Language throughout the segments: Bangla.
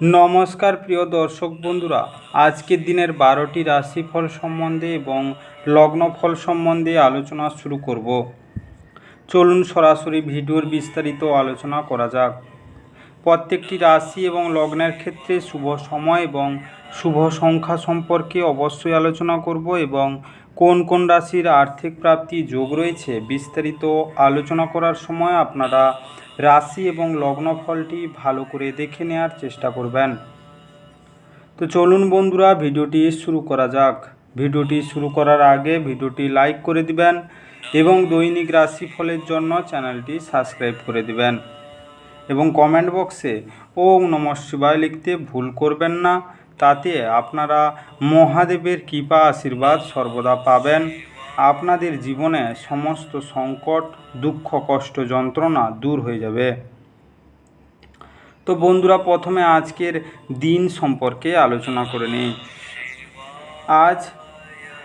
নমস্কার প্রিয় দর্শক বন্ধুরা, আজকের দিনের বারোটি রাশিফল সম্বন্ধে এবং লগ্নফল সম্বন্ধে আলোচনা শুরু করব। চলুন সরাসরি ভিডিওর বিস্তারিত আলোচনা করা যাক। প্রত্যেকটি রাশি এবং লগ্নের ক্ষেত্রে শুভ সময় এবং শুভ সংখ্যা সম্পর্কে অবশ্যই আলোচনা করব এবং কোন কোন রাশির আর্থিক প্রাপ্তি যোগ রয়েছে বিস্তারিত আলোচনা করার সময় আপনারা রাশি এবং লগ্নফলটি ভালো করে দেখে নেওয়ার চেষ্টা করবেন। তো চলুন বন্ধুরা, ভিডিওটি শুরু করা যাক। ভিডিওটি শুরু করার আগে ভিডিওটি লাইক করে দিবেন এবং দৈনিক রাশিফলের জন্য চ্যানেলটি সাবস্ক্রাইব করে দিবেন। এবং কমেন্ট বক্সে ওম নম শিবায় লিখতে ভুল করবেন না, তাতে আপনারা মহাদেবের কৃপা আশীর্বাদ সর্বদা পাবেন। আপনাদের জীবনে সমস্ত সংকট, দুঃখ, কষ্ট, যন্ত্রণা দূর হয়ে যাবে। তো বন্ধুরা, প্রথমে আজকের দিন সম্পর্কে আলোচনা করে নিই। আজ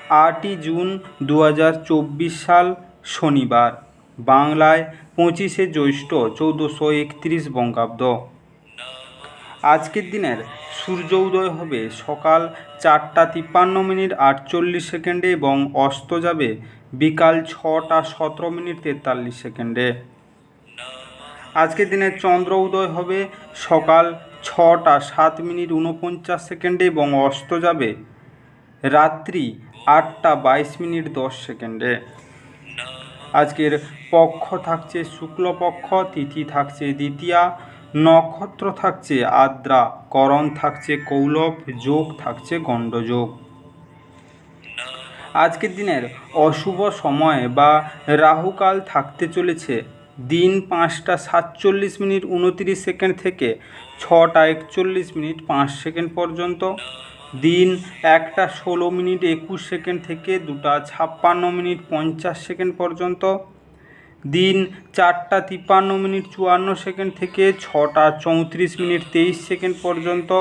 আটই জুন দু হাজার চব্বিশ সাল শনিবার, বাংলায় পঁচিশে জ্যৈষ্ঠ চৌদ্দশো একত্রিশ বঙ্গাব্দ। আজকের দিনের সূর্য উদয় হবে সকাল চারটা তিপ্পান্ন মিনিট আটচল্লিশ সেকেন্ডে এবং অস্ত যাবে বিকাল ছটা সতেরো মিনিট তেতাল্লিশ সেকেন্ডে। আজকের দিনে চন্দ্র উদয় হবে সকাল ছটা সাত মিনিট উনপঞ্চাশ সেকেন্ডে এবং অস্ত যাবে রাত্রি আটটা বাইশ মিনিট দশ সেকেন্ডে। আজকের পক্ষ থাকছে শুক্লপক্ষ, তিথি থাকছে দ্বিতীয়া নক্ষত্র থাকছে আদ্রা, করণ থাকছে কৌলভ, যোগ থাকছে গণ্ডযোগ। আজকের দিনের অশুভ সময় বা রাহুকাল থাকতে চলেছে। দিন পাঁচটা সাতচল্লিশ মিনিট উনতিরিশ সেকেন্ড থেকে ছটা একচল্লিশ মিনিট পাঁচ সেকেন্ড পর্যন্ত। দিন একটা ষোলো মিনিট একুশ সেকেন্ড থেকে দুটা ছাপ্পান্ন মিনিট পঞ্চাশ সেকেন্ড পর্যন্ত। দিন চারটা তিপ্পান্ন মিনিট চুয়ান্ন সেকেন্ড থেকে ছটা চৌত্রিশ মিনিট তেইশ সেকেন্ড পর্যন্ত।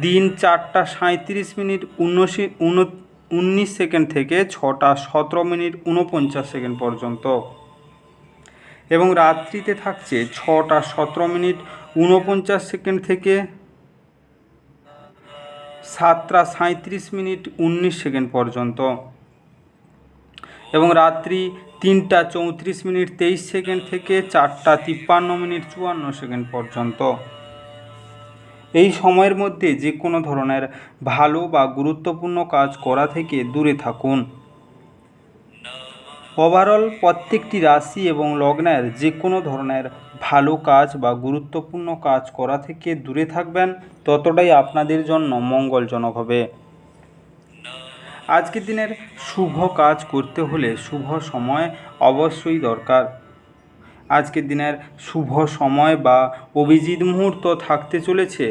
দিন চারটা সাঁত্রিশ মিনিট উনশি, উন, উনিশ সেকেন্ড থেকে ছটা সতেরো মিনিট উনপঞ্চাশ সেকেন্ড পর্যন্ত। এবং রাত্রিতে থাকছে ছটা সতেরো মিনিট উনপঞ্চাশ সেকেন্ড থেকে সাতটা সাঁত্রিশ মিনিট উনিশ সেকেন্ড পর্যন্ত। এবং রাত্রি তিনটা চৌত্রিশ মিনিট, তেইশ সেকেন্ড থেকে চারটা তিপ্পান্ন মিনিট, চুয়ান্ন সেকেন্ড পর্যন্ত। এই সময়ের মধ্যে যে কোনো ধরনের ভালো বা গুরুত্বপূর্ণ কাজ করা থেকে দূরে থাকুন। ওভারঅল প্রত্যেকটি রাশি এবং লগ্নের যে কোনো ধরনের ভালো কাজ বা গুরুত্বপূর্ণ কাজ করা থেকে দূরে থাকবেন। ততটাই আপনাদের জন্য মঙ্গলজনক হবে। আজকের দিনের শুভ কাজ করতে হলে শুভ সময় অবশ্যই দরকার। আজকের দিনের শুভ সময় বা অভিজিৎ মুহূর্ত থাকতে চলেছে।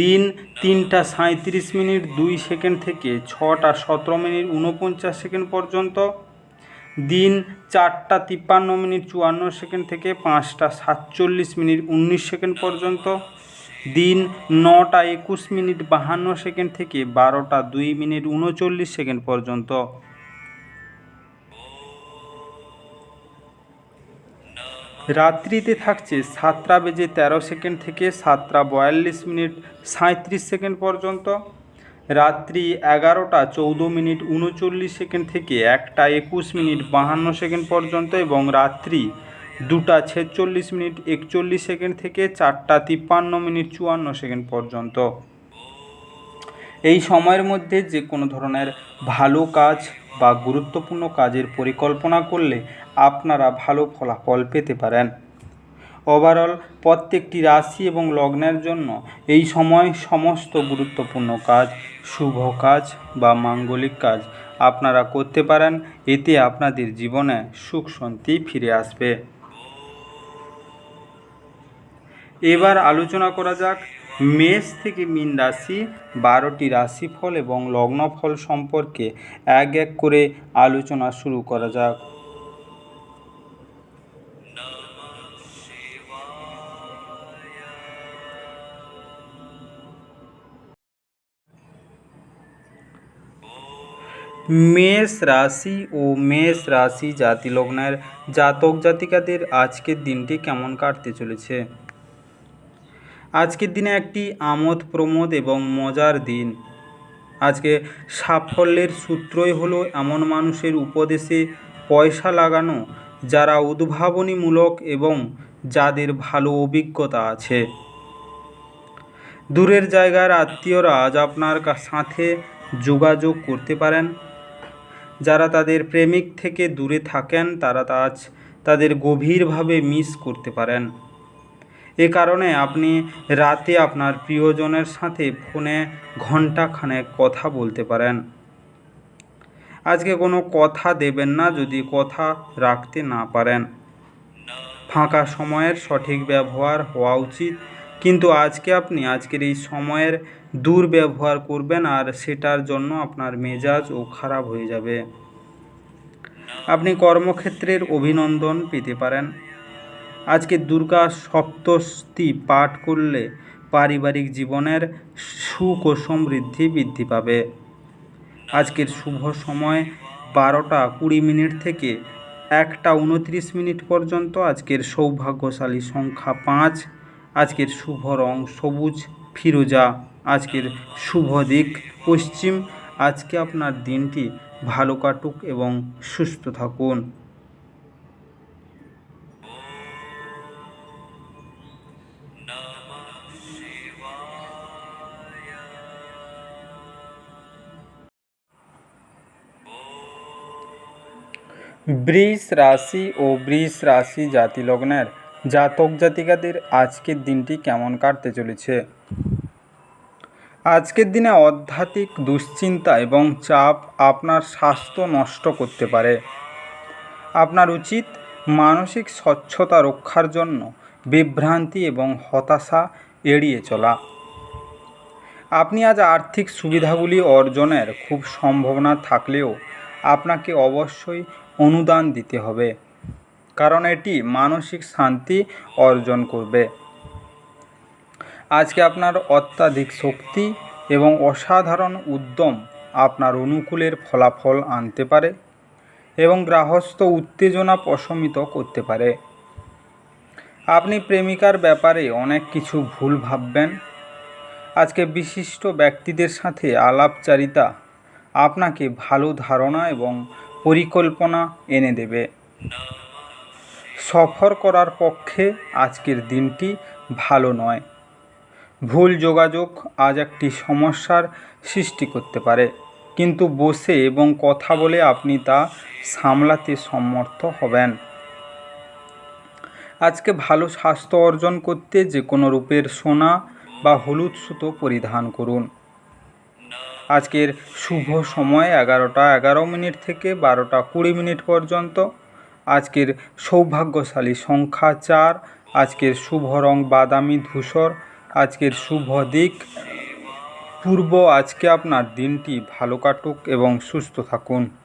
দিন তিনটা সাঁত্রিশ মিনিট দুই সেকেন্ড থেকে ছটা সতেরো মিনিট উনপঞ্চাশ সেকেন্ড পর্যন্ত। দিন চারটা তিপ্পান্ন মিনিট চুয়ান্ন সেকেন্ড থেকে পাঁচটা সাতচল্লিশ মিনিট উনিশ সেকেন্ড পর্যন্ত। দিন নটা একুশ মিনিট বাহান্ন সেকেন্ড থেকে বারোটা দুই মিনিট উনচল্লিশ সেকেন্ড পর্যন্ত। রাত্রিতে থাকছে সাতটা বেজে তেরো সেকেন্ড থেকে সাতটা বয়াল্লিশ মিনিট সাঁত্রিশ সেকেন্ড পর্যন্ত। রাত্রি এগারোটা চৌদ্দ মিনিট উনচল্লিশ সেকেন্ড থেকে একটা একুশ মিনিট বাহান্ন সেকেন্ড পর্যন্ত এবং রাত্রি দুটা ছেচল্লিশ মিনিট, একচল্লিশ সেকেন্ড থেকে চারটা তিপ্পান্ন মিনিট চুয়ান্ন সেকেন্ড পর্যন্ত। এই সময়ের মধ্যে যে কোনো ধরনের ভালো কাজ বা গুরুত্বপূর্ণ কাজের পরিকল্পনা করলে আপনারা ভালো ফলাফল পেতে পারেন। ওভারঅল প্রত্যেকটি রাশি এবং লগ্নের জন্য এই সময় সমস্ত গুরুত্বপূর্ণ কাজ, শুভ কাজ বা মাঙ্গলিক কাজ আপনারা করতে পারেন। এতে আপনাদের জীবনে সুখ শান্তি ফিরে আসবে। এবার আলোচনা করা যাক মেষ থেকে মীন রাশি, বারোটি রাশিফল এবং লগ্নফল সম্পর্কে এক এক করে আলোচনা শুরু করা যাক। মেষ রাশি ও মেষ রাশি জাতি লগ্নের জাতক জাতিকাদের আজকের দিনটি কেমন কাটতে চলেছে? আজকের দিনে একটি আমোদ প্রমোদ এবং মজার দিন। আজকে সাফল্যের সূত্রই হলো এমন মানুষের উপদেশে পয়সা লাগানো, যারা উদ্ভাবনীমূলক এবং যাদের ভালো অভিজ্ঞতা আছে। দূরের জায়গার আত্মীয়রা আজ আপনার সাথে যোগাযোগ করতে পারেন। যারা তাদের প্রেমিক থেকে দূরে থাকেন, তারা আজ তাদের গভীরভাবে মিস করতে পারেন। এ কারণে আপনি রাতে আপনার প্রিয়জনের সাথে ফোনে ঘন্টাখানেক কথা বলতে পারেন। আজকে কোনো কথা দেবেন না যদি কথা রাখতে না পারেন। ফাঁকা সময়ের সঠিক ব্যবহার হওয়া উচিত। কিন্তু আজকে আপনি আজকের এই সময়ের দুর্ব্যবহার করবেন আর সেটার জন্য আপনার মেজাজ ও খারাপ হয়ে যাবে। আপনি কর্মক্ষেত্রের অভিনন্দন পেতে পারেন। আজকে দুর্গা সপ্তশতী পাঠ করলে পারিবারিক জীবনের সুখ ও সমৃদ্ধি বৃদ্ধি পাবে। আজকের শুভ সময় বারোটা কুড়ি মিনিট থেকে একটা উনত্রিশ মিনিট পর্যন্ত আজকের সৌভাগ্যশালী সংখ্যা পাঁচ। আজকের শুভ রং সবুজ, ফিরোজা। আজকের শুভ দিক পশ্চিম। আজকে আপনার দিনটি ভালো কাটুক এবং সুস্থ থাকুন। বৃষ রাশি ও বৃষ রাশি জাতি লগ্নের জাতক জাতিকাদের আজকের দিনটি কেমন কাটতে চলেছে? আজকের দিনে আধ্যাত্মিক দুশ্চিন্তা এবং চাপ আপনার স্বাস্থ্য নষ্ট করতে পারে। আপনার উচিত মানসিক স্বচ্ছতা রক্ষার জন্য বিভ্রান্তি এবং হতাশা এড়িয়ে চলা। আপনি আজ আর্থিক সুবিধাগুলি অর্জনের খুব সম্ভাবনা থাকলেও আপনাকে অবশ্যই অনুদান দিতে হবে। কারণ এটি মানসিক শান্তি অর্জন করবে। আজকে আপনার অত্যাধিক শক্তি এবং অসাধারণ উদ্যম আপনার অনুকূলের ফলাফল আনতে পারে এবং গ্রাহস্থ উত্তেজনা প্রশমিত করতে পারে। আপনি প্রেমিকার ব্যাপারে অনেক কিছু ভুল ভাববেন। আজকে বিশিষ্ট ব্যক্তিদের সাথে আলাপচারিতা আপনাকে ভালো ধারণা এবং পরিকল্পনা এনে দেবে। সফর করার পক্ষে আজকের দিনটি ভালো নয়। ভুল যোগাযোগ আজ একটি সমস্যার সৃষ্টি করতে পারে, কিন্তু বসে এবং কথা বলে আপনি তা সামলাতে সমর্থ হবেন। আজকে ভালো স্বাস্থ্য অর্জন করতে যে কোনো রূপের সোনা বা হলুদ সুতো পরিধান করুন। আজকের শুভ সময় এগারোটা এগারো মিনিট থেকে বারোটা কুড়ি মিনিট পর্যন্ত। আজকের সৌভাগ্যশালী সংখ্যা চার, আজকের শুভ রং বাদামি ধূসর, আজকের শুভ দিক। পূর্ব আজকে আপনার দিনটি ভালো কাটুক এবং সুস্থ থাকুন।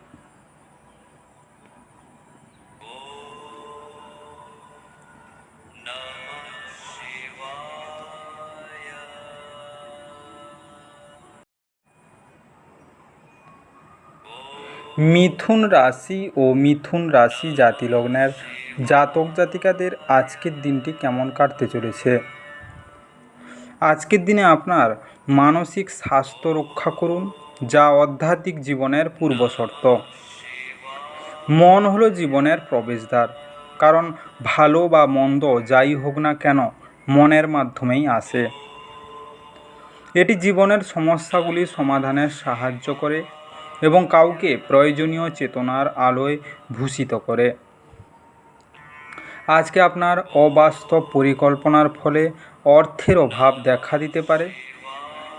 মিথুন রাশি ও মিথুন রাশি জাতি লগ্নের জাতক জাতিকাদের আজকের দিনটি কেমন কাটতে চলেছে? আজকের দিনে আপনার মানসিক স্বাস্থ্য রক্ষা করুন, যা আধ্যাত্মিক জীবনের পূর্বশর্ত মন হলো জীবনের প্রবেশদ্বার, কারণ ভালো বা মন্দ যাই হোক না কেন মনের মাধ্যমেই আসে। এটি জীবনের সমস্যাগুলি সমাধানে সাহায্য করে এবং কাউকে প্রয়োজনীয় চেতনার আলোয় ভূষিত করে। আজকে আপনার অবাস্তব পরিকল্পনার ফলে অর্থের অভাব দেখা দিতে পারে।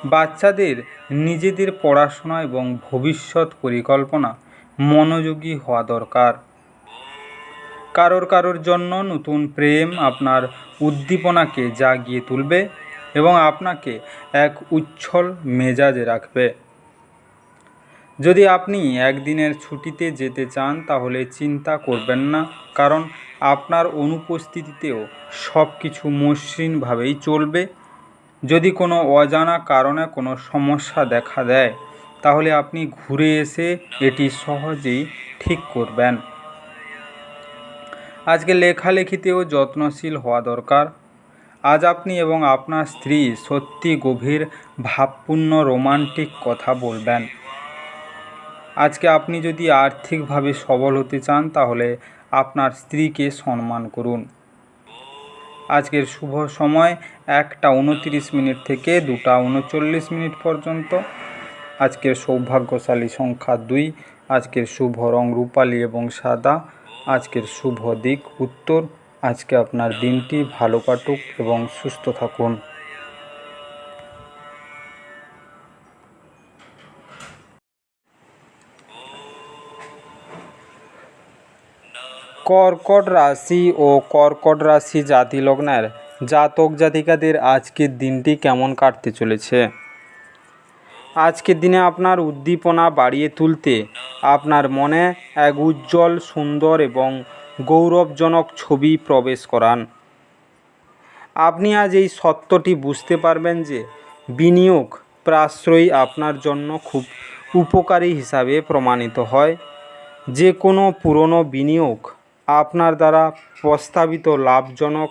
বাচ্চাদের নিজেদের পড়াশোনা এবং ভবিষ্যৎ পরিকল্পনা মনোযোগী হওয়া দরকার। কারোর কারোর জন্য নতুন প্রেম আপনার উদ্দীপনাকে জাগিয়ে তুলবে এবং আপনাকে এক উচ্ছল মেজাজে রাখবে। যদি আপনি একদিনের ছুটিতে যেতে চান, তাহলে চিন্তা করবেন না, কারণ আপনার অনুপস্থিতিতেও সব কিছু মসৃণভাবেই চলবে। যদি কোনো অজানা কারণে কোনো সমস্যা দেখা দেয়, তাহলে আপনি ঘুরে এসে এটি সহজেই ঠিক করবেন। আজকে লেখালেখিতেও যত্নশীল হওয়া দরকার। আজ আপনি এবং আপনার স্ত্রী সত্যি গভীর, ভাবপূর্ণ, রোমান্টিক কথা বলবেন। আজকে আপনি যদি আর্থিকভাবে সবল হতে চান, তাহলে আপনার স্ত্রীকে সম্মান করুন। আজকের শুভ সময় একটা উনতিরিশ মিনিট থেকে দুটা উনচল্লিশ মিনিট পর্যন্ত। আজকের সৌভাগ্যশালী সংখ্যা দুই, আজকের শুভ রং রূপালি এবং সাদা, আজকের শুভ দিক উত্তর। আজকে আপনার দিনটি ভালো কাটুক এবং সুস্থ থাকুন। কর্কট রাশি ও কর্কট রাশি জাতি লগ্নের জাতক জাতিকাদের আজকের দিনটি কেমন কাটতে চলেছে? আজকের দিনে আপনার উদ্দীপনা বাড়িয়ে তুলতে আপনার মনে এক উজ্জ্বল, সুন্দর এবং গৌরবজনক ছবি প্রবেশ করান। আপনি আজ এই সত্যটি বুঝতে পারবেন যে বিনিয়োগ প্রাশ্রয়ী আপনার জন্য খুব উপকারী হিসাবে প্রমাণিত হয়। যে কোনো পুরনো বিনিয়োগ আপনার দ্বারা প্রস্তাবিত লাভজনক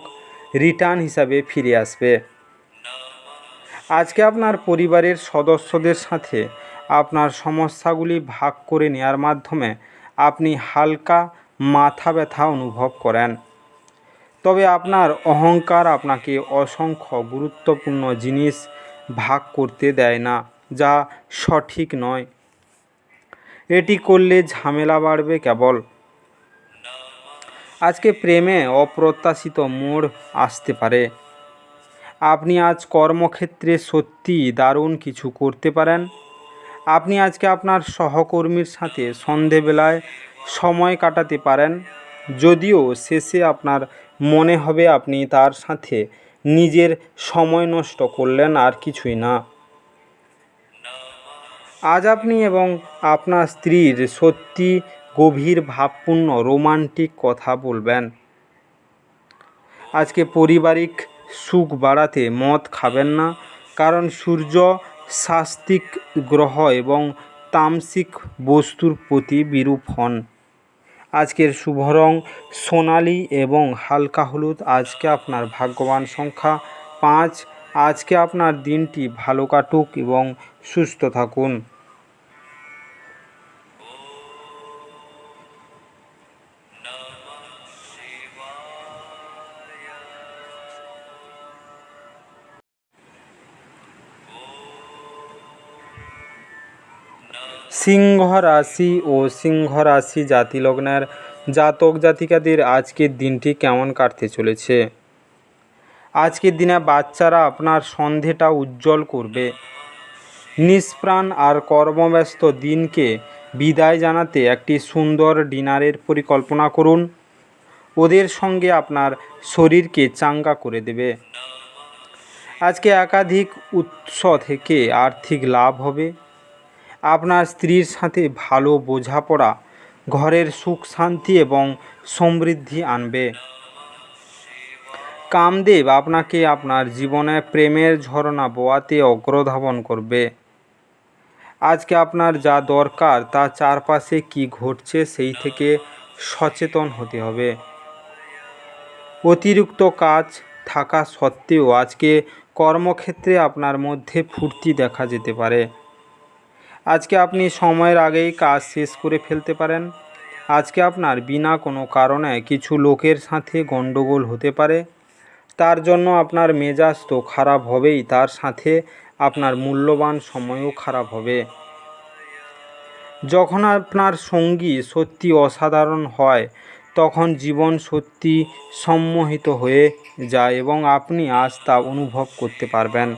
রিটার্ন হিসাবে ফিরে আসবে। আজকে আপনার পরিবারের সদস্যদের সাথে আপনার সমস্যাগুলি ভাগ করে নেওয়ার মাধ্যমে আপনি হালকা মাথা ব্যথা অনুভব করেন। তবে আপনার অহংকার আপনাকে অসংখ্য গুরুত্বপূর্ণ জিনিস ভাগ করতে দেয় না, যা সঠিক নয়। এটি করলে ঝামেলা বাড়বে কেবল। আজকে প্রেমে অপ্রত্যাশিত মোড় আসতে পারে। আপনি আজ কর্মক্ষেত্রে সত্যি দারুণ কিছু করতে পারেন। আপনি আজকে আপনার সহকর্মীর সাথে সন্ধেবেলায় সময় কাটাতে পারেন। যদিও শেষে আপনার মনে হবে আপনি তার সাথে নিজের সময় নষ্ট করলেন আর কিছুই না। আজ আপনি এবং আপনার স্ত্রীর সত্যি গভীর ভাবপূর্ণ রোমান্টিক কথা বলবেন। আজকে পারিবারিক সুখ বাড়াতে মদ খাবেন না, কারণ সূর্য শাস্তিক গ্রহ এবং তামসিক বস্তুর প্রতি বিরূপ হন। আজকের শুভ রং সোনালি এবং হালকা হলুদ, আজকে আপনার ভাগ্যবান সংখ্যা পাঁচ, আজকে আপনার দিনটি ভালো কাটুক এবং সুস্থ থাকুন। সিংহ রাশি ও সিংহ রাশি জাতি লগ্নের জাতক জাতিকাদের আজকের দিনটি কেমন কাটতে চলেছে? আজকের দিনে বাচ্চারা আপনার সন্ধেটা উজ্জ্বল করবে। নিষ্প্রাণ আর কর্মব্যস্ত দিনকে বিদায় জানাতে একটি সুন্দর ডিনারের পরিকল্পনা করুন। ওদের সঙ্গে আপনার শরীরকে চাঙ্গা করে দেবে। আজকে একাধিক উৎস থেকে আর্থিক লাভ হবে। আপনার স্ত্রীর সাথে ভালো বোঝাপড়া, ঘরের সুখ শান্তি এবং সমৃদ্ধি আনবে। কামদেব আপনাকে আপনার জীবনে প্রেমের ঝরনা বোয়াতে অগ্রধাবন করবে। আজকে আপনার যা দরকার তা চারপাশে কি ঘটছে সেই থেকে সচেতন হতে হবে। অতিরিক্ত কাজ থাকা সত্ত্বেও আজকে কর্মক্ষেত্রে আপনার মধ্যে ফুর্তি দেখা যেতে পারে। আজকে আপনি সময়ের আগেই কাজ শেষ করে ফেলতে পারেন। আজকে আপনার বিনা কোনো কারণে কিছু লোকের সাথে গণ্ডগোল হতে পারে। তার জন্য আপনার মেজাজ তো খারাপ হবেই, তার সাথে আপনার মূল্যবান সময়ও খারাপ হবে। যখন আপনার সঙ্গী সত্যি অসাধারণ হয়, তখন জীবন সত্যি সম্মোহিত হয়ে যায় এবং আপনি আজ তা অনুভব করতে পারবেন।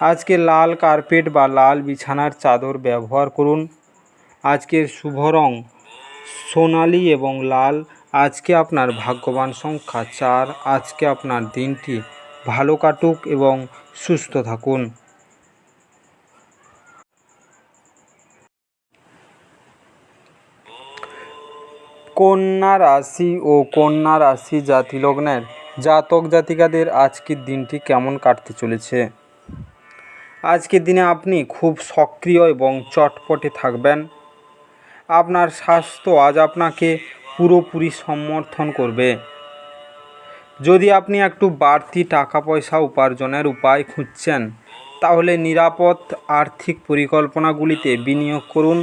আজকে লাল কার্পেট বা লাল বিছানার চাদর ব্যবহার করুন। আজকের শুভ রং সোনালি এবং লাল। আজকে আপনার ভাগ্যবান সংখ্যা চার। আজকে আপনার দিনটি ভালো কাটুক এবং সুস্থ থাকুন। কন্যা রাশি ও কন্যা রাশি জাতি লগ্নের জাতক জাতিকাদের আজকের দিনটি কেমন কাটতে চলেছে? আজকের দিনে আপনি খুব সক্রিয় এবং চটপটে থাকবেন। আপনার স্বাস্থ্য আজ আপনাকে পুরোপুরি সমর্থন করবে। যদি আপনি একটু বাড়তি টাকা পয়সা উপার্জনের উপায় খুঁজছেন, তাহলে নিরাপদ আর্থিক পরিকল্পনাগুলিতে বিনিয়োগ করুন।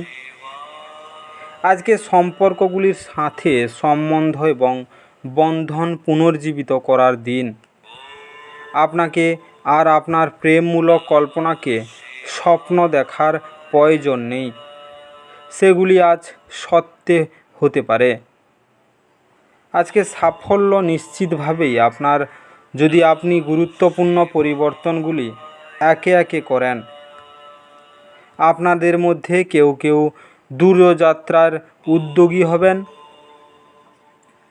আজকে সম্পর্কগুলির সাথে সম্বন্ধ এবং বন্ধন পুনর্জীবিত করার দিন। আপনাকে আর আপনার প্রেমমূলক কল্পনাকে স্বপ্ন দেখার প্রয়োজন নেই। সেগুলি আজ সত্যি হতে পারে। আজকে সাফল্য নিশ্চিতভাবেই আপনার যদি আপনি গুরুত্বপূর্ণ পরিবর্তনগুলি একে একে করেন। আপনাদের মধ্যে কেউ কেউ দূরযাত্রার উদ্যোগী হবেন,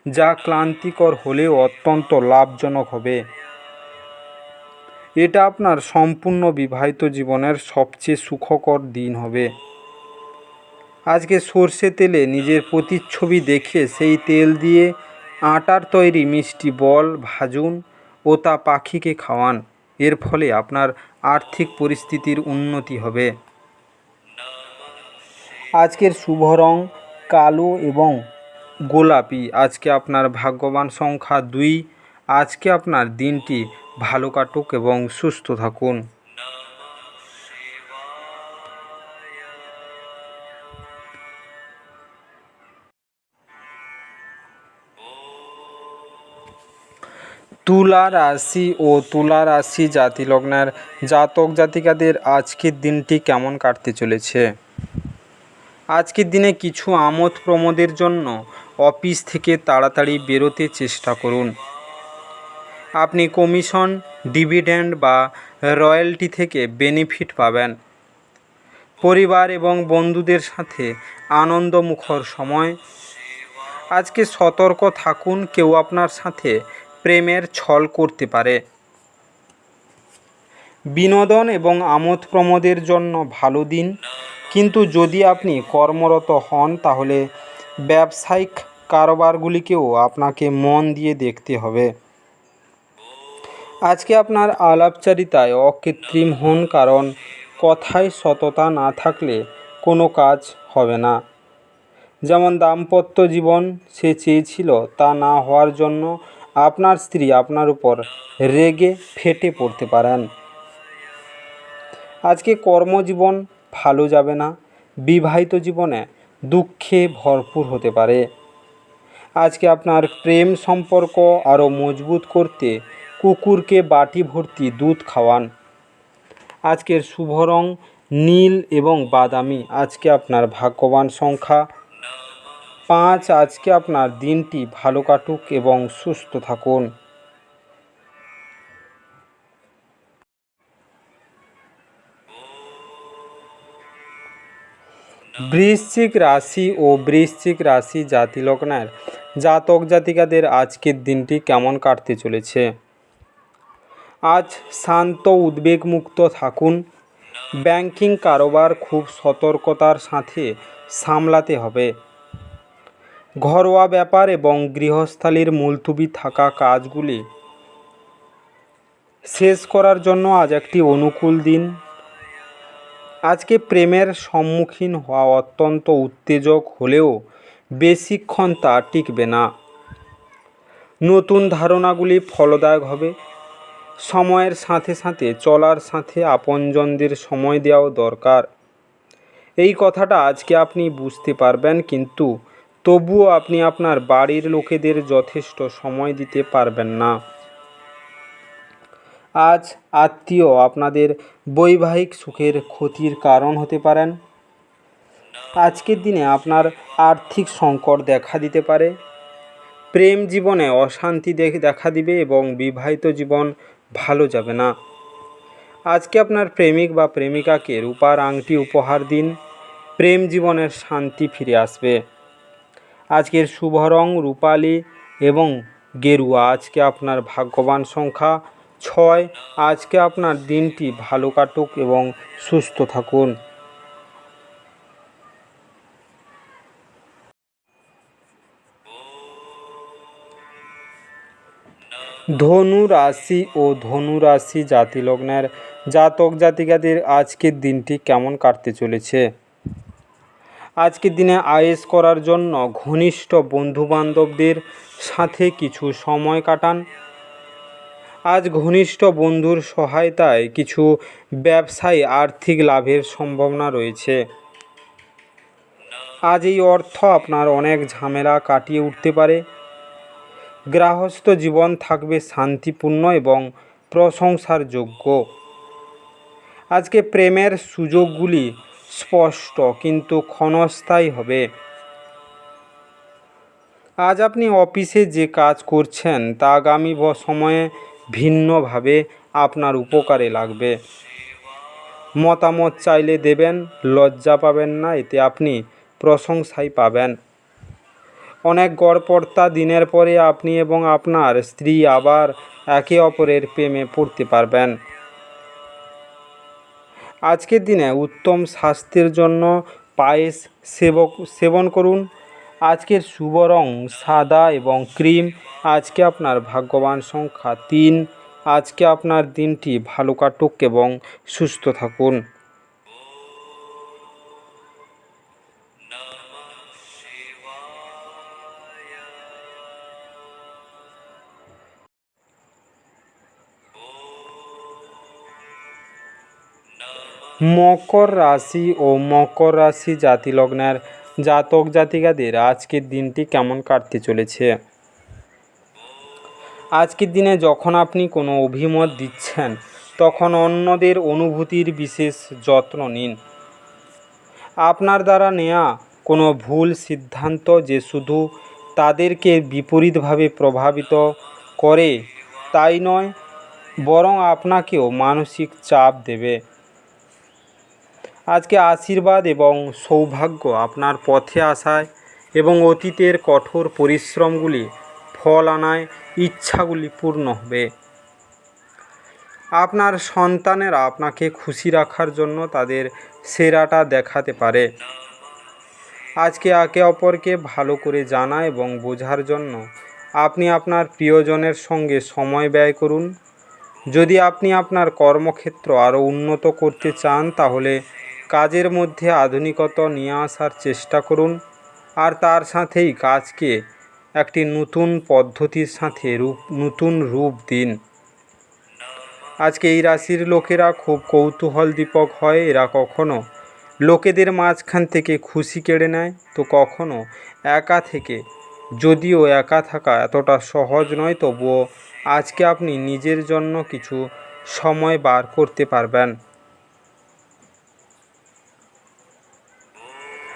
যা ক্লান্তিকর হলেও অত্যন্ত লাভজনক হবে। এটা আপনার সম্পূর্ণ বিবাহিত জীবনের সবচেয়ে সুখকর দিন হবে। আজকে সর্ষে তেলে নিজের প্রতিচ্ছবি দেখে সেই তেল দিয়ে আটার তৈরি মিষ্টি বল ভাজুন ও তা পাখিকে খাওয়ান। এর ফলে আপনার আর্থিক পরিস্থিতির উন্নতি হবে। আজকের শুভ রং কালো এবং গোলাপি। আজকে আপনার ভাগ্যবান সংখ্যা দুই। আজকে আপনার দিনটি ভালো কাটুক এবং সুস্থ থাকুন। তুলা রাশি ও তুলা রাশি জাতি লগ্নের জাতক জাতিকাদের আজকের দিনটি কেমন কাটতে চলেছে? আজকের দিনে কিছু আমোদ প্রমোদের জন্য অফিস থেকে তাড়াতাড়ি বেরোতে চেষ্টা করুন। আপনি কমিশন, ডিভিডেন্ড বা রয়্যালটি থেকে বেনিফিট পাবেন। পরিবার এবং বন্ধুদের সাথে আনন্দমুখর সময়। আজকে সতর্ক থাকুন, কেউ আপনার সাথে প্রেমের ছল করতে পারে। বিনোদন এবং আমোদ প্রমোদের জন্য ভালো দিন। কিন্তু যদি আপনি কর্মরত হন, তাহলে ব্যবসায়িক কারবারগুলিকেও আপনাকে মন দিয়ে দেখতে হবে। আজকে আপনার আলাপচারিতায় অকৃত্রিম হন কারণ কথায় সততা না থাকলে কোনো কাজ হবে না। যেমন দাম্পত্য জীবন সে চেয়েছিল তা না হওয়ার জন্য আপনার স্ত্রী আপনার উপর রেগে ফেটে পড়তে পারেন। আজকে কর্মজীবন ভালো যাবে না, বিবাহিত জীবনে দুঃখে ভরপুর হতে পারে। আজকে আপনার প্রেম সম্পর্ক আরও মজবুত করতে কুকুরকে বাটি ভর্তি দুধ খাওয়ান। আজকের শুভ রং নীল এবং বাদামি। আজকে আপনার ভাগ্যবান সংখ্যা। পাঁচ, আজকে আপনার দিনটি ভালো কাটুক এবং সুস্থ থাকুন। বৃশ্চিক রাশি ও বৃশ্চিক রাশি জাতি লগ্নের জাতক জাতিকাদের আজকের দিনটি কেমন কাটতে চলেছে? আজ শান্ত উদ্বেগমুক্ত থাকুন। ব্যাংকিং কারোবার খুব সতর্কতার সাথে সামলাতে হবে। ঘরোয়া ব্যাপার এবং গৃহস্থালির মুলতুবি থাকা কাজগুলি শেষ করার জন্য আজ একটি অনুকূল দিন। আজকে প্রেমের সম্মুখীন হওয়া অত্যন্ত উত্তেজক হলেও বেশিক্ষণ তা টিকবে না। নতুন ধারণাগুলি ফলদায়ক হবে। সময়ের সাথে সাথে, চলার সাথে আপনজনদের সময় দেওয়াও দরকার। এই কথাটা আজকে আপনি বুঝতে পারবেন, কিন্তু তবুও আপনি আপনার বাড়ির লোকেদের যথেষ্ট সময় দিতে পারবেন না। আজ আত্মীয় আপনাদের বৈবাহিক সুখের ক্ষতির কারণ হতে পারেন। আজকের দিনে আপনার আর্থিক সংকট দেখা দিতে পারে। প্রেম জীবনে অশান্তি দেখে দিবে এবং বিবাহিত জীবন ভালো যাবে না। আজকে আপনার প্রেমিক বা প্রেমিকাকে রূপার আংটি উপহার দিন, প্রেম জীবনের শান্তি ফিরে আসবে। আজকের শুভ রং রূপালি এবং গেরুয়া। আজকে আপনার ভাগ্যবান সংখ্যা ছয়। আজকে আপনার দিনটি ভালো কাটুক এবং সুস্থ থাকুন। ধনু রাশি ও ধনু রাশি জাতি লগ্নের জাতক জাতিকাদের আজকের দিনটি কেমন কাটতে চলেছে? আজকের দিনে আয়েস করার জন্য ঘনিষ্ঠ বন্ধুবান্ধবদের সাথে কিছু সময় কাটান। আজ ঘনিষ্ঠ বন্ধুর সহায়তায় কিছু ব্যবসায়ী আর্থিক লাভের সম্ভাবনা রয়েছে। আজ এই অর্থ আপনার অনেক ঝামেলা কাটিয়ে উঠতে পারে। গৃহস্থ জীবন থাকবে শান্তিপূর্ণ এবং প্রশংসার যোগ্য আজকে প্রেমের সুযোগগুলি স্পষ্ট, কিন্তু ক্ষণস্থায়ী হবে। আজ আপনি অফিসে যে কাজ করছেন, তা আগামী সময়ে ভিন্নভাবে আপনার উপকারে লাগবে। মতামত চাইলে দেবেন, লজ্জা পাবেন না, এতে আপনি প্রশংসাই পাবেন। অনেক গড়পড়তা দিনের পরে আপনি এবং আপনার স্ত্রী আবার একে অপরের প্রেমে পড়তে পারবেন। আজকের দিনে উত্তম স্বাস্থ্যের জন্য পায়েস সেবক, সেবন করুন। আজকের শুভ রং সাদা এবং ক্রিম। আজকে আপনার ভাগ্যবান সংখ্যা তিন। আজকে আপনার দিনটি ভালো কাটুক এবং সুস্থ থাকুন। মকর রাশি ও মকর রাশি জাতি লগ্নের জাতক জাতিকাদের আজকের দিনটি কেমন কাটতে চলেছে? আজকের দিনে যখন আপনি কোনো অভিমত দিচ্ছেন, তখন অন্যদের অনুভূতির বিশেষ যত্ন নিন। আপনার দ্বারা নেওয়া কোনো ভুল সিদ্ধান্ত যে শুধু তাদেরকে বিপরীতভাবে প্রভাবিত করে, তাই নয়, বরং আপনাকেও মানসিক চাপ দেবে। আজকে আশীর্বাদ এবং সৌভাগ্য আপনার পথে আসায় এবং অতীতের কঠোর পরিশ্রমগুলি ফল আনায়, ইচ্ছাগুলি পূর্ণ হবে। আপনার সন্তানেরা আপনাকে খুশি রাখার জন্য তাদের সেরাটা দেখাতে পারে। আজকে একে অপরকে ভালো করে জানা এবং বোঝার জন্য আপনি আপনার প্রিয়জনের সঙ্গে সময় ব্যয় করুন। যদি আপনি আপনার কর্মক্ষেত্র আরও উন্নত করতে চান, তাহলে কাজের মধ্যে আধুনিকতা নিয়ে আসার চেষ্টা করুন আর তার সাথেই কাজকে একটি নতুন পদ্ধতির সাথে রূপ, নতুন রূপ দিন। আজকে এই রাশির লোকেরা খুব কৌতূহল দীপক হয়, এরা কখনো লোকেদের মাঝখান থেকে খুশি কেড়ে নেয়, তো কখনো একা থেকে। যদিও একা থাকা এতটা সহজ নয়, তবুও আজকে আপনি নিজের জন্য কিছু সময় বার করতে পারবেন।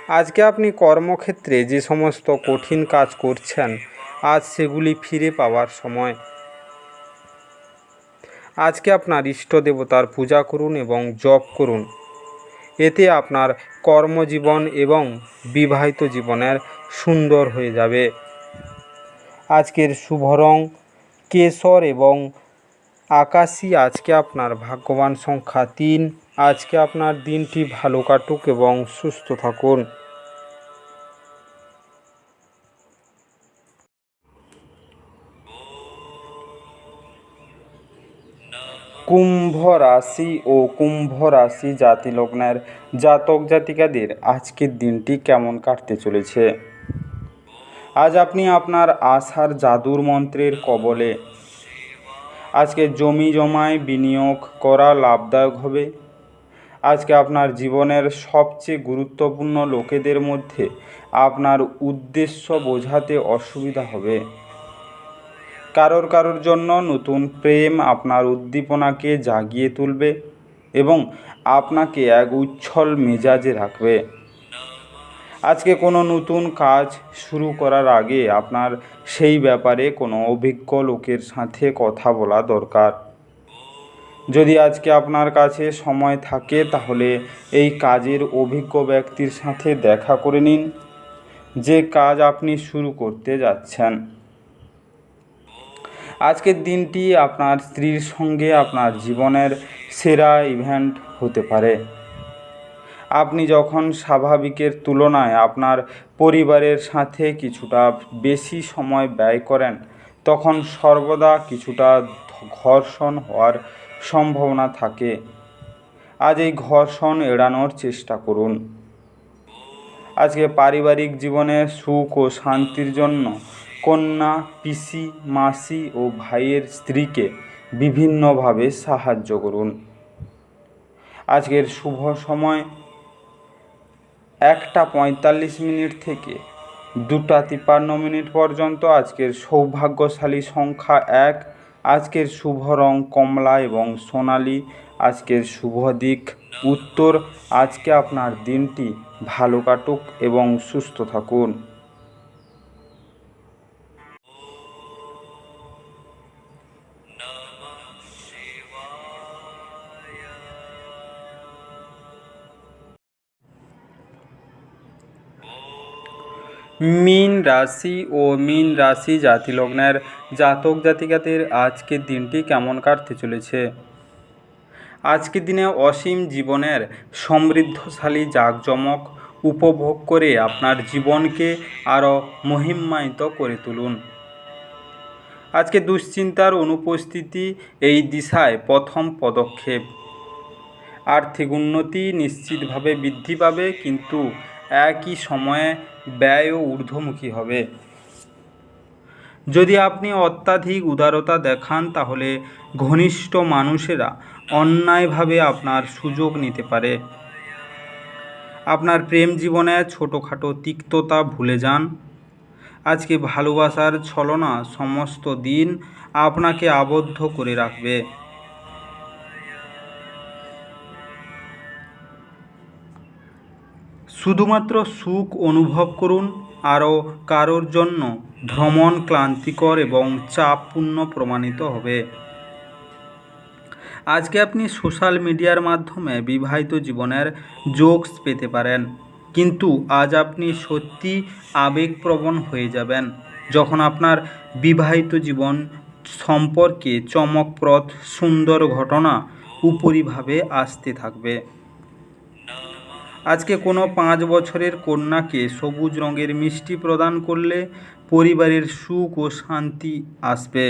আজকে আপনি কর্মক্ষেত্রে যে সমস্ত কঠিন কাজ করছেন, আজ সেগুলি ফিরে পাওয়ার সময়। আজকে আপনার ইষ্ট দেবতার পূজা করুন এবং জপ করুন। এতে আপনার কর্মজীবন এবং বিবাহিত জীবনের সুন্দর হয়ে যাবে। আজকের শুভ রং কেশর এবং আকাশী আজকে আপনার ভাগ্যবান সংখ্যা তিন। আজকে আপনার দিনটি ভালো কাটুক এবং সুস্থ থাকুন। কুম্ভ রাশি ও কুম্ভ রাশি জাতি লগ্নের জাতক জাতিকাদের আজকের দিনটি কেমন কাটতে চলেছে? আজ আপনি আপনার আশার জাদুর মন্ত্রের কবলে। আজকে জমি জমায় বিনিয়োগ করা লাভদায়ক হবে। আজকে আপনার জীবনের সবচেয়ে গুরুত্বপূর্ণ লোকেদের মধ্যে আপনার উদ্দেশ্য বোঝাতে অসুবিধা হবে। কারোর কারোর জন্য নতুন প্রেম আপনার উদ্দীপনাকে জাগিয়ে তুলবে এবং আপনাকে এক উচ্ছল মেজাজে রাখবে। আজকে কোনো নতুন কাজ শুরু করার আগে আপনার সেই ব্যাপারে কোনো অভিজ্ঞ লোকের সাথে কথা বলা দরকার। যদি আজকে আপনার কাছে সময় থাকে, তাহলে এই কাজের অভিজ্ঞ ব্যক্তির সাথে দেখা করে নিন। যে কাজ আপনি শুরু করতে যাচ্ছেন। আজকের দিনটি আপনার স্ত্রীর সঙ্গে আপনার জীবনের সেরা ইভেন্ট হতে পারে। আপনি যখন স্বাভাবিকের তুলনায় আপনার পরিবারের সাথে কিছুটা বেশি সময় ব্যয় করেন, তখন সর্বদা কিছুটা ঘর্ষণ হওয়ার সম্ভাবনা থাকে। আজ এই ঘর্ষণ এড়ানোর চেষ্টা করুন। আজকে পারিবারিক জীবনে সুখ ও শান্তির জন্য কন্যা, পিসি, মাসি ও ভাইয়ের স্ত্রীকে বিভিন্নভাবে সাহায্য করুন। আজকের শুভ সময় একটা পঁয়তাল্লিশ মিনিট থেকে দুটা তিপ্পান্ন মিনিট পর্যন্ত আজকের সৌভাগ্যশালী সংখ্যা এক আজকের শুভ রং কমলা এবং সোনালি, আজকের শুভ দিক উত্তর। আজকে আপনার দিনটি ভালো কাটুক এবং সুস্থ থাকুন। মীন রাশি ও মীন রাশি জাতি লগ্নের জাতক জাতিকাদের আজকের দিনটি কেমন কাটতে চলেছে? আজকের দিনে অসীম জীবনের সমৃদ্ধশালী জাঁকজমক উপভোগ করে আপনার জীবনকে আরও মহিমায়িত করে তুলুন। আজকে দুশ্চিন্তার অনুপস্থিতি এই দিশায় প্রথম পদক্ষেপ। আর্থিক উন্নতি নিশ্চিতভাবে বৃদ্ধি পাবে, কিন্তু একই সময়ে ব্যয়ও ঊর্ধ্বমুখী হবে। যদি আপনি অত্যাধিক উদারতা দেখান, তাহলে ঘনিষ্ঠ মানুষেরা অন্যায়ভাবে আপনার সুযোগ নিতে পারে। আপনার প্রেম জীবনে ছোটোখাটো তিক্ততা ভুলে যান। আজকে ভালোবাসার ছলনা সমস্ত দিন আপনাকে আবদ্ধ করে রাখবে। শুধুমাত্র সুখ অনুভব করুন, আরও কারোর জন্য ভ্রমণ ক্লান্তিকর এবং চাপপূর্ণ প্রমাণিত হবে। আজকে আপনি সোশ্যাল মিডিয়ার মাধ্যমে বিবাহিত জীবনের জোকস পেতে পারেন, কিন্তু আজ আপনি সত্যি আবেগপ্রবণ হয়ে যাবেন। যখন আপনার বিবাহিত জীবন সম্পর্কে চমকপ্রদ, সুন্দর ঘটনা উপরিভাবে আসতে থাকবে। আজকে কোনো পাঁচ বছরের কন্যাকে সবুজ রঙের মিষ্টি প্রদান করলে পরিবারের সুখ ও শান্তি আসবে।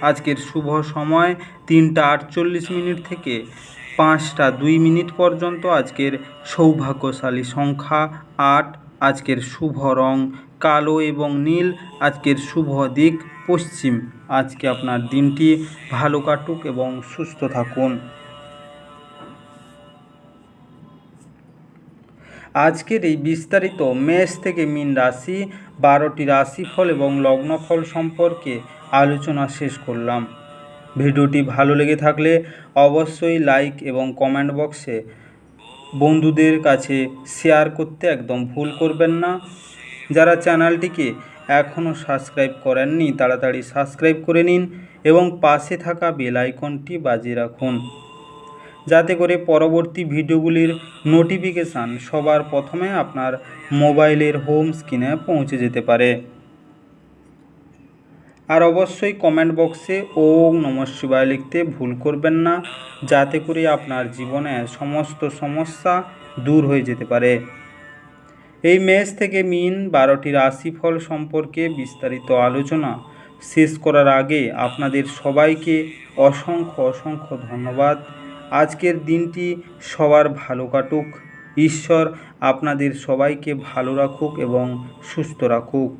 আজকের শুভ সময় তিনটা আটচল্লিশ মিনিট থেকে পাঁচটা দুই মিনিট পর্যন্ত আজকের সৌভাগ্যশালী সংখ্যা। আট, আজকের শুভ রং কালো এবং নীল, আজকের শুভ দিক পশ্চিম। আজকে আপনার দিনটি ভালো কাটুক এবং সুস্থ থাকুন। আজকের এই বিস্তারিত মেষ থেকে মিন রাশি, বারোটি রাশিফল এবং লগ্নফল সম্পর্কে আলোচনা শেষ করলাম। ভিডিওটি ভালো লেগে থাকলে অবশ্যই লাইক এবং কমেন্ট বক্সে বন্ধুদের কাছে শেয়ার করতে একদম ভুল করবেন না। যারা চ্যানেলটিকে এখনও সাবস্ক্রাইব করেননি, তাড়াতাড়ি সাবস্ক্রাইব করে নিন এবং পাশে থাকা বেল আইকনটি বাজিয়ে রাখুন। যাতে করে পরবর্তী ভিডিওগুলির নোটিফিকেশান সবার প্রথমে আপনার মোবাইলের হোম স্ক্রিনে পৌঁছে যেতে পারে। আর অবশ্যই কমেন্ট বক্সে ওম নম শিবায় লিখতে ভুল করবেন না, যাতে করে আপনার জীবনে সমস্ত সমস্যা দূর হয়ে যেতে পারে। এই মেষ থেকে মিন বারোটি রাশিফল সম্পর্কে বিস্তারিত আলোচনা শেষ করার আগে আপনাদের সবাইকে অসংখ্য অসংখ্য ধন্যবাদ। আজকের দিনটি সবার ভালো কাটুক। ঈশ্বর আপনাদের সবাইকে ভালো রাখুক এবং সুস্থ রাখুক।